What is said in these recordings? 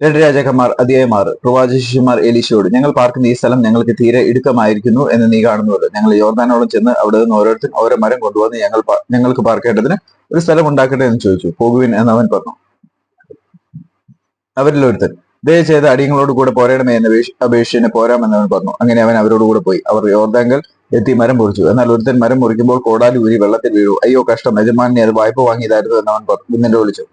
രണ്ട് രാജാക്കന്മാർ അതിയായമാർ. പ്രവാചക ശിഷ്യന്മാർ എലീശയോട് ഞങ്ങൾ പാർക്കുന്ന ഈ സ്ഥലം ഞങ്ങൾക്ക് തീരെ ഇടുക്കമായിരിക്കുന്നു എന്ന് നീ കാണുന്നുവല്ലോ. ഞങ്ങൾ യോർദാനോളം ചെന്ന് അവിടെ നിന്ന് ഓരോരുത്തരും ഓരോ മരം കൊണ്ടുവന്ന് ഞങ്ങൾ ഞങ്ങൾക്ക് പാർക്കേണ്ടതിന് ഒരു സ്ഥലം ഉണ്ടാക്കട്ടെ എന്ന് ചോദിച്ചു. പോകുവിൻ എന്ന് അവൻ പറഞ്ഞു. അവരിൽ ഒരുത്തൻ ദയ ചെയ്ത് അടിയങ്ങളോട് കൂടെ പോരേണമേ എന്ന അപേക്ഷനെ പോരാമെന്ന് അവൻ പറഞ്ഞു. അങ്ങനെ അവൻ അവരോട് കൂടെ പോയി. അവർ യോർദാങ്കൽ എത്തി മരം മുറിച്ചു. എന്നാൽ ഒരുത്തൻ മരം മുറിക്കുമ്പോൾ കോടാലി ഊരി വെള്ളത്തിൽ വീഴു അയ്യോ കഷ്ടം. യജമാനെ അത് വായ്പ വാങ്ങിയതായിരുന്നു എന്ന് അവൻ പറഞ്ഞു. വിളിച്ചു.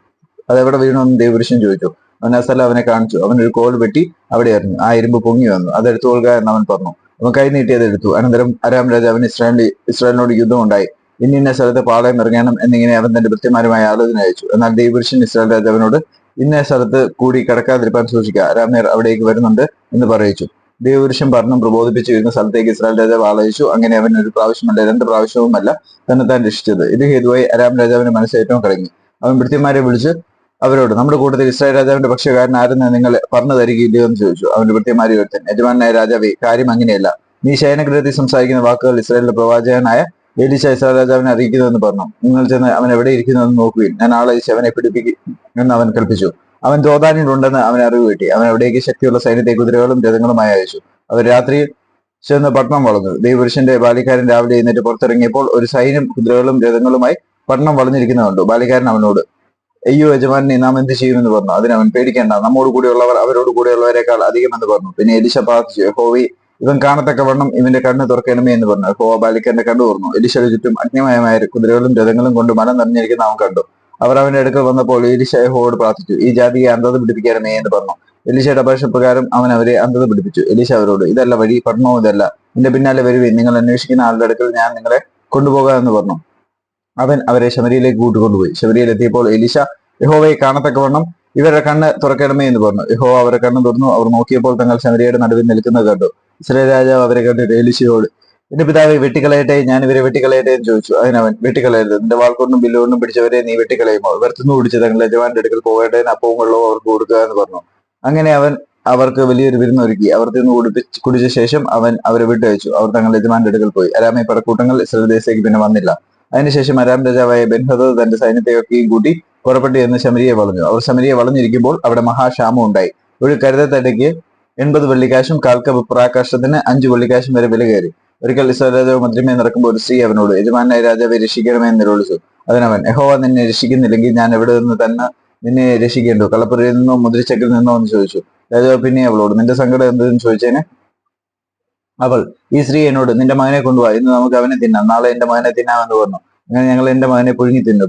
അതെവിടെ വീണമെന്ന് ദേവപുരുഷൻ ചോദിച്ചു. അവൻ ആ സ്ഥലം അവനെ കാണിച്ചു. അവനൊരു കോൾ വെട്ടി അവിടെ എറിഞ്ഞു ആ ഇരുമ്പ് പൊങ്ങി വന്നു. അത് എടുത്തു കൊള്ളുക എന്ന് അവൻ പറഞ്ഞു. അവൻ കൈ നീട്ടി അത് എടുത്തു. അനന്തരം അരാം രാജാവിന് ഇസ്രായേലി ഇസ്രായേലിനോട് യുദ്ധം ഉണ്ടായി. ഇന്ന ഇന്ന സ്ഥലത്ത് പാളയം ഇറങ്ങണം എന്നിങ്ങനെ അവൻ തന്റെ കൃത്യമാരുമായ ആലോചന അയച്ചു. എന്നാൽ ദൈവപുരുഷൻ ഇസ്രായേൽ രാജാവിനോട് ഇന്ന സ്ഥലത്ത് കൂടി കിടക്കാതിരിക്കാൻ സൂക്ഷിക്കുക അരാമ്യർ അവിടേക്ക് വരുന്നുണ്ട് എന്ന് പറയിച്ചു. ദൈവപുരുഷൻ പറഞ്ഞു പ്രബോധിപ്പിച്ചു ഇരുന്ന സ്ഥലത്തേക്ക് ഇസ്രായേൽ രാജാവ് ആലോചിച്ചു അങ്ങനെ അവൻ ഒരു പ്രാവശ്യമല്ല രണ്ട് പ്രാവശ്യവുമല്ല തന്നെ താൻ രക്ഷിച്ചത്. ഇത് ഹേതുവായി അരാം രാജാവിന്റെ മനസ്സ് ഏറ്റവും കടങ്ങി അവൻ ഭൃത്യന്മാരെ വിളിച്ച് അവരോട് നമ്മുടെ കൂട്ടത്തിൽ ഇസ്രായേൽ രാജാവിന്റെ പക്ഷക്കാരൻ ആരെന്ന് നിങ്ങൾ പറഞ്ഞു തരികയില്ലയോ എന്ന് ചോദിച്ചു. അവന്റെ ഭൃത്യന്മാരെ ഒരുത്തൻ. യജമാനായ രാജാവേ കാര്യം അങ്ങനെയല്ല. നീ ശയനഗ്രഹത്തിൽ സംസാരിക്കുന്ന വാക്കുകൾ ഇസ്രായേലിന്റെ പ്രവാചകനായ എലീശ ഇസ്രായേൽ രാജാവിനെ അറിയിക്കുന്നുവെന്ന് പറഞ്ഞു. നിങ്ങൾ ചെന്ന് അവൻ എവിടെ ഇരിക്കുന്നുവെന്ന് നോക്കുകയും ഞാൻ ആളെ ശവനെ അവനെ പിടിപ്പിക്കും എന്ന് അവൻ കൽപ്പിച്ചു. അവൻ തോതാനിലുണ്ടെന്ന് അവൻ അറിവ് കിട്ടി. അവൻ അവിടേക്ക് ശക്തിയുള്ള സൈന്യത്തെ കുതിരകളും രഥങ്ങളുമായി അയച്ചു. അവർ രാത്രി ചെന്ന് പട്ടണം വളർന്നു. ദൈവപുരുഷന്റെ ബാലിക്കാരൻ രാവിലെ എഴുന്നേറ്റ് പുറത്തിറങ്ങിയപ്പോൾ ഒരു സൈന്യം കുതിരകളും രഥങ്ങളുമായി പട്ടണം വളഞ്ഞിരിക്കുന്നുണ്ട് ബാലിക്കാരൻ അവനോട് അയ്യോ യജമാനെ നാം എന്ത് ചെയ്യുമെന്ന് പറഞ്ഞു. അതിന് അവൻ പേടിക്കേണ്ട. നമ്മോട് കൂടെയുള്ളവർ അവരോട് കൂടെയുള്ളവരെക്കാൾ അധികമെന്ന് പറഞ്ഞു. പിന്നെ എലിശ പ്രാർത്ഥിച്ചു ഹോവി ഇവൻ കാണത്തക്കവണ്ണം ഇവന്റെ കണ്ണ് തുറക്കണമേ എന്ന് പറഞ്ഞു. യഹോവ ബാലിക്കന്റെ കണ്ണു തുറന്നു. എലിശയുടെ ചുറ്റും അഗ്നിമയമായ കുതിരകളും രഥങ്ങളും കൊണ്ട് മനം നിറഞ്ഞിരിക്കുന്ന അവൻ കണ്ടു. അവർ അവന്റെ അടുക്കൽ വന്നപ്പോൾ എലിശ യഹോവോട് പ്രാർത്ഥിച്ചു ഈ ജാതിയെ അന്ധത പിടിപ്പിക്കണമേ എന്ന് പറഞ്ഞു. എലിശയുടെ അപേക്ഷ പ്രകാരം അവൻ അവരെ അന്ധത പിടിപ്പിച്ചു. എലിശ അവരോട് ഇതല്ല വഴി പഠനവും ഇതല്ല. എന്റെ പിന്നാലെ വരുവേ നിങ്ങൾ അന്വേഷിക്കുന്ന ആളുടെ അടുക്കൽ ഞാൻ നിങ്ങളെ കൊണ്ടുപോകാമെന്ന് പറഞ്ഞു. അവൻ അവരെ ശബരിയിലേക്ക് കൂട്ടിക്കൊണ്ടുപോയി. ശബരിയിൽ എത്തിയപ്പോൾ എലിശ യഹോവയെ കാണത്തക്കവണ്ണം ഇവരുടെ കണ്ണ് തുറക്കണമേ എന്ന് പറഞ്ഞു. യഹോവ അവരെ കണ്ണ് തുറന്നു. അവർ നോക്കിയപ്പോൾ തങ്ങൾ ശബരിയുടെ നടുവിൽ നിൽക്കുന്നത് കണ്ടു. ഇസ്രേ രാജാവ് അവരെ കണ്ടിട്ട് എലിശയോട് എന്റെ പിതാവെ വെട്ടിക്കളയട്ടെ ഞാൻ ഇവരെ വെട്ടിക്കളയട്ടെ എന്ന് ചോദിച്ചു. അതിനവൻ വെട്ടിക്കളയരുത്. നിന്റെ വാൾക്കൊണ്ടും ബില്ലുകൊണ്ടും പിടിച്ചവരെ നീ വെട്ടിക്കളയുമോ? ഇവർ തിന്നു പിടിച്ച് തങ്ങളുടെ യജമാന്റെ അടുക്കൽ പോകേണ്ടതിന് അപ്പവും വെള്ളവും അവർക്ക് കൊടുക്കുക എന്ന് പറഞ്ഞു. അങ്ങനെ അവൻ അവർക്ക് വലിയൊരു വിരുന്നൊരുക്കി അവർ തിന്നു കുടിപ്പിച്ച് കുടിച്ച ശേഷം അവൻ അവരെ വിട്ടയച്ചു. അവർ തങ്ങളുടെ യജമാന്റെ അടുക്കൽ പോയി. അരാമി പടക്കൂട്ടങ്ങൾ ഇസ്രേൽ ദേശത്തേക്ക് പിന്നെ വന്നില്ല. അതിനുശേഷം അരാം രാജാവായ ബെൻഹദ് തന്റെ സൈന്യത്തെയൊക്കെയും കൂട്ടി പുറപ്പെട്ടു എന്ന് ശമരിയെ വളഞ്ഞു. അവർ ശമരിയെ വളഞ്ഞിരിക്കുമ്പോൾ അവിടെ മഹാക്ഷാമം ഉണ്ടായി. ഒരു കരുതത്തടയ്ക്ക് എൺപത് വെള്ളിക്കാശും കാൽക്കപ്പ് പ്രാകാശത്തിന് അഞ്ചു വെള്ളിക്കാശും വരെ വില കയറി. ഒരിക്കൽ ഇസ്രായേൽ രാജാവ് മന്ത്രിമേ നടക്കുമ്പോൾ ഒരു സ്ത്രീ അവനോട് യജമാനായ രാജാവെ രക്ഷിക്കണമേ എന്ന് നിരോധിച്ചു അതിനവൻ യഹോവ നിന്നെ രക്ഷിക്കുന്നില്ലെങ്കിൽ ഞാൻ എവിടെ നിന്ന് തന്നെ നിന്നെ രക്ഷിക്കേണ്ടു? കളപ്പുരയിൽ നിന്നോ മുദ്രച്ചക്കിൽ നിന്നോ? എന്ന് ചോദിച്ചു. രാജാവ് പിന്നെ അവളോട് നിന്റെ സങ്കടം എന്തെന്ന്? ചോദിച്ചേനെ അവൾ ഈ സ്ത്രീ എന്നോട് നിന്റെ മകനെ കൊണ്ടുപോവാ ഇന്ന് നമുക്ക് അവനെ തിന്നാം നാളെ എന്റെ മകനെ തിന്നാമെന്ന് പറഞ്ഞു. അങ്ങനെ ഞങ്ങൾ എന്റെ മകനെ പുഴുങ്ങി തിന്നു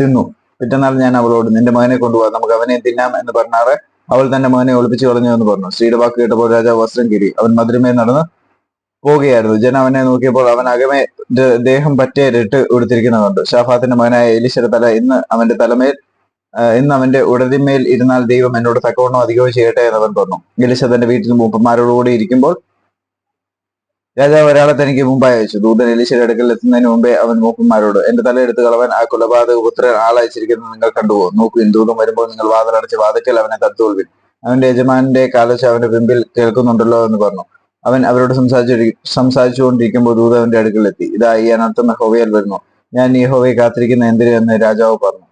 തിന്നു. പിറ്റന്നാൾ ഞാൻ അവളോട് നിന്റെ മകനെ കൊണ്ടുപോവാ നമുക്ക് അവനെ തിന്നാം എന്ന് പറഞ്ഞാറ് അവൾ തന്റെ മകനെ ഒളിപ്പിച്ചു കളഞ്ഞു എന്ന് പറഞ്ഞു. സ്ത്രീയുടെ വാക്ക് കേട്ടപ്പോൾ രാജാവ് വസ്ത്രം കീറി അവൻ മധുരമേ നടന്ന് പോവുകയായിരുന്നു. ജന അവനെ നോക്കിയപ്പോൾ അവൻ അകമേ ദേഹം പറ്റേ രട്ട് കൊടുത്തിരിക്കുന്ന കണ്ടു ഷാഫാത്തിന്റെ മകനായ എലിശ്വര തല ഇന്ന് അവന്റെ തലമേൽ ഇന്ന് അവന്റെ ഉടതിന്മേൽ ഇരുന്നാൽ ദൈവം എന്നോട് തക്കവണ്ണം അധികവും ചെയ്യട്ടെ എന്ന് അവൻ പറഞ്ഞു. എലിശ തന്റെ വീട്ടിൽ മൂപ്പന്മാരോടുകൂടി ഇരിക്കുമ്പോൾ രാജാവ് ഒരാളെ തനിക്ക് മുമ്പായി അയച്ചു. ദൂതൻ എലിശയുടെ അടുക്കൽ എത്തുന്നതിന് മുമ്പേ അവൻ മൂപ്പന്മാരോട് എന്റെ തലയെടുത്ത് കളവൻ ആ കൊലപാതക പുത്രൻ ആളയച്ചിരിക്കുന്നത് നിങ്ങൾ കണ്ടുപോകും നോക്കൂ ദൂതം വരുമ്പോൾ നിങ്ങൾ വാതിലടച്ച് വാതിക്കൽ അവനെ തത്തുകൊള്ളുവിൻ അവന്റെ യജമാനന്റെ കാലശ അവന്റെ പിമ്പിൽ കേൾക്കുന്നുണ്ടല്ലോ എന്ന് പറഞ്ഞു. അവൻ അവരോട് സംസാരിച്ചു സംസാരിച്ചുകൊണ്ടിരിക്കുമ്പോൾ അടുക്കൽ എത്തി. ഇതാ ഈ അനർത്ഥം ഹോവയാൽ വരുന്നു. ഞാൻ ഈ ഹോവയെ കാത്തിരിക്കുന്ന എന്തിനു? എന്ന് രാജാവ് പറഞ്ഞു.